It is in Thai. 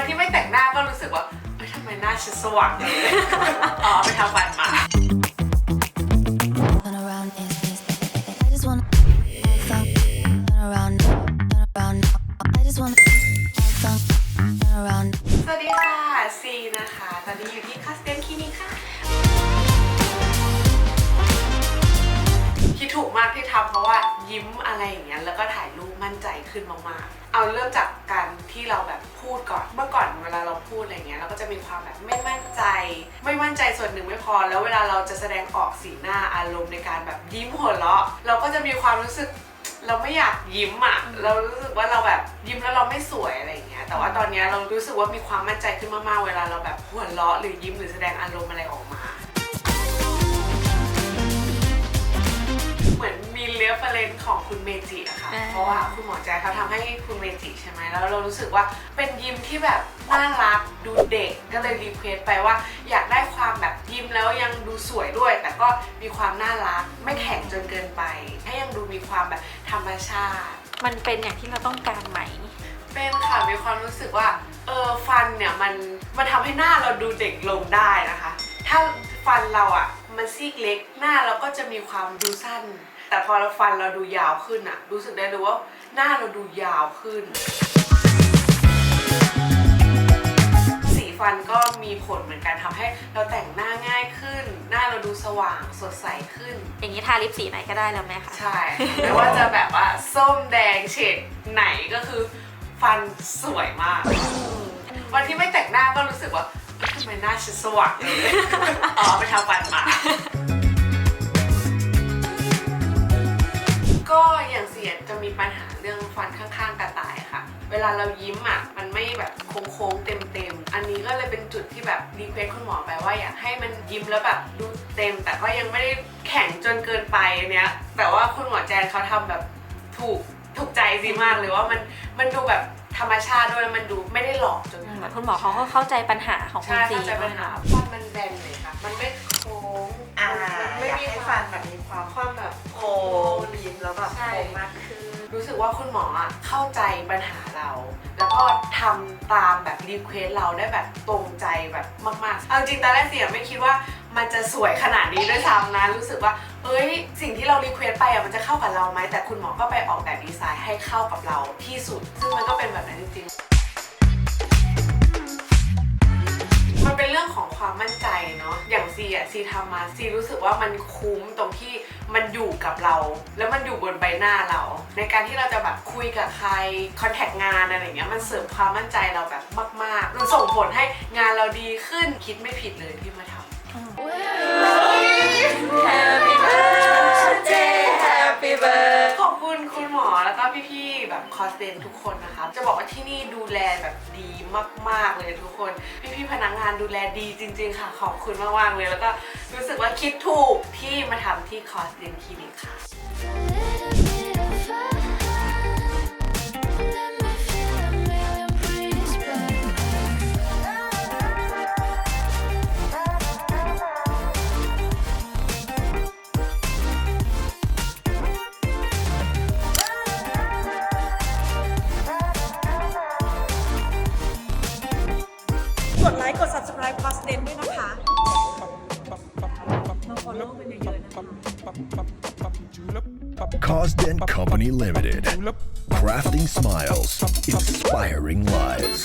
วันที่ไม่แต่งหน้าก็รู้สึกว่าเอ้ยทำไมหน้าฉันสว่างจังเลยอ๋อไปทำฟันมา Turn around, is is. I just wanna have fun. Turn around, turn around. I just wanna have fun. Turn around. สวัสดีค่ะซีนะคะ ตอนนี้อยู่ที่คัสเตนคลินิกค่ะคิดถูกมากที่ทำเพราะว่า ยิ้มอะไรอย่างเงี้ยแล้วก็ถ่ายรูปมั่นใจขึ้นมากๆ เอาเริ่มจากการที่เราแบบพูดก่อน เมื่อก่อนเวลาเราพูดอะไรเงี้ยเราก็จะมีความแบบไม่มั่นใจ ไม่มั่นใจส่วนหนึ่งไม่พอ แล้วเวลาเราจะแสดงออกสีหน้าอารมณ์ในการแบบยิ้มหัวเราะเราก็จะมีความรู้สึกเราไม่อยากยิ้มอะ เรารู้สึกว่าเราแบบยิ้มแล้วเราไม่สวยอะไรอย่างเงี้ย แต่ว่าตอนเนี้ยเรารู้สึกว่ามีความมั่นใจขึ้นมากๆ เวลาเราแบบหัวเราะหรือยิ้มหรือแสดงอารมณ์อะไรออกมา มือนมีเลี้ยเฟรนของคุณเมจิอะค่ะ อ่า เพราะว่าคุณหมอแจ๊คเขาทำให้คุณเมจิใช่ไหมแล้วเรารู้สึกว่าเป็นยิ้มที่แบบน่ารักดูเด็กก็เลยรีเควสไปว่า อยากได้ความแบบยิ้มแล้วยังดูสวยด้วย แต่ก็มีความน่ารักไม่แข็งจนเกินไป ให้ยังดูมีความแบบธรรมชาติ มันเป็นอย่างที่เราต้องการไหม เป็นค่ะ มีความรู้สึกว่า เออฟันเนี่ยมันมันทำให้หน้าเราดูเด็กลงได้นะคะ ถ้าฟันเราอะ มันซีกเล็กหน้าเราก็จะมีความดูสั้น แต่พอเราฟันเราดูยาวขึ้นอะรู้สึกได้เลยว่าหน้าเราดูยาวขึ้น สีฟันก็มีผลเหมือนกันทำให้เราแต่งหน้าง่ายขึ้น หน้าเราดูสว่างสดใสขึ้น อย่างนี้ทาลิปสีไหนก็ได้แล้วไหมคะ ใช่ ไม่ว่าจะแบบว่าส้มแดงเฉดไหนก็คือ ฟันสวยมาก วันที่ไม่แต่งหน้าก็รู้สึกว่าเอ๊ะทำ ไมหน้าฉันสว่างจังเลย อ๋อไปทำฟันมา ก็อย่างเสียจะมีปัญหาเรื่องฟันข้างๆกระต่ายค่ะ เวลาเรายิ้มอะ มันไม่แบบโค้งๆเต็มๆ อันนี้ก็เลยเป็นจุดที่แบบรีเควสคุณหมอไปว่าอยากให้มันยิ้มแล้วแบบดูเต็ม แต่ก็ยังไม่ได้แข็งจนเกินไปอันเนี้ย แต่ว่าคุณหมอแจนเขาทำแบบถูกถูกใจซีมากเลยว่ามันมันดูแบบ ธรรมชาติด้วยแล้วมันดูไม่ได้หลอกจนเหมือนคุณหมอเขาก็เข้าใจปัญหาของคุณใช่ซีเข้าใจปัญหาฟันมันแบนเลยค่ะ มันไม่โค้งอ่ามันไม่อยากมีให้คฟัวามนแบบมีความความแบบ โค้งยิ้มแล้วแบบใช่ โค้งมากขึ้น รู้สึกว่าคุณหมออะเข้าใจปัญหาเรา แล้วก็ทำตามแบบรีเควสเราได้แบบตรงใจแบบมากๆ เอาจริงตอนแรกเสียไม่คิดว่ามันจะสวยขนาดนี้ด้วยซ้ำนะ รู้สึกว่า เอ้ย สิ่งที่เรารีเควสไปอะมันจะเข้ากับเราไหม แต่คุณหมอก็ไปออกแบบดีไซน์ให้เข้ากับเราที่สุด ซึ่งมันก็เป็นแบบนั้นจริงๆ มันเป็นเรื่องของความมั่นใจเนาะ อย่างซีอะซีทำมาซีรู้สึกว่ามันคุ้มตรงที่ มันอยู่กับเรา แล้วมันอยู่บนใบหน้าเรา ในการที่เราจะแบบคุยกับใครคอนแทคงานอะไรเงี้ยมันเสริมความมั่นใจเราแบบมากๆมันส่งผลให้งานเราดีขึ้นคิดไม่ผิดเลยที่มาทำ พี่ๆแบบคอสเดนทุกคนนะคะ จะบอกว่าที่นี่ดูแลแบบดีมาก ๆเลยทุกคน พี่ๆพนักงานดูแลดีจริง ๆ ค่ะขอบคุณมากๆเลย แล้วก็รู้สึกว่าคิดถูกที่มาทำที่คอสเดนคลินิกค่ะ กดไลค์ กด subscribe คอสเดนด้วยนะคะมา follow เป็นเยอะๆนะคะ Cosdent Company Limited. Crafting smiles, inspiring lives.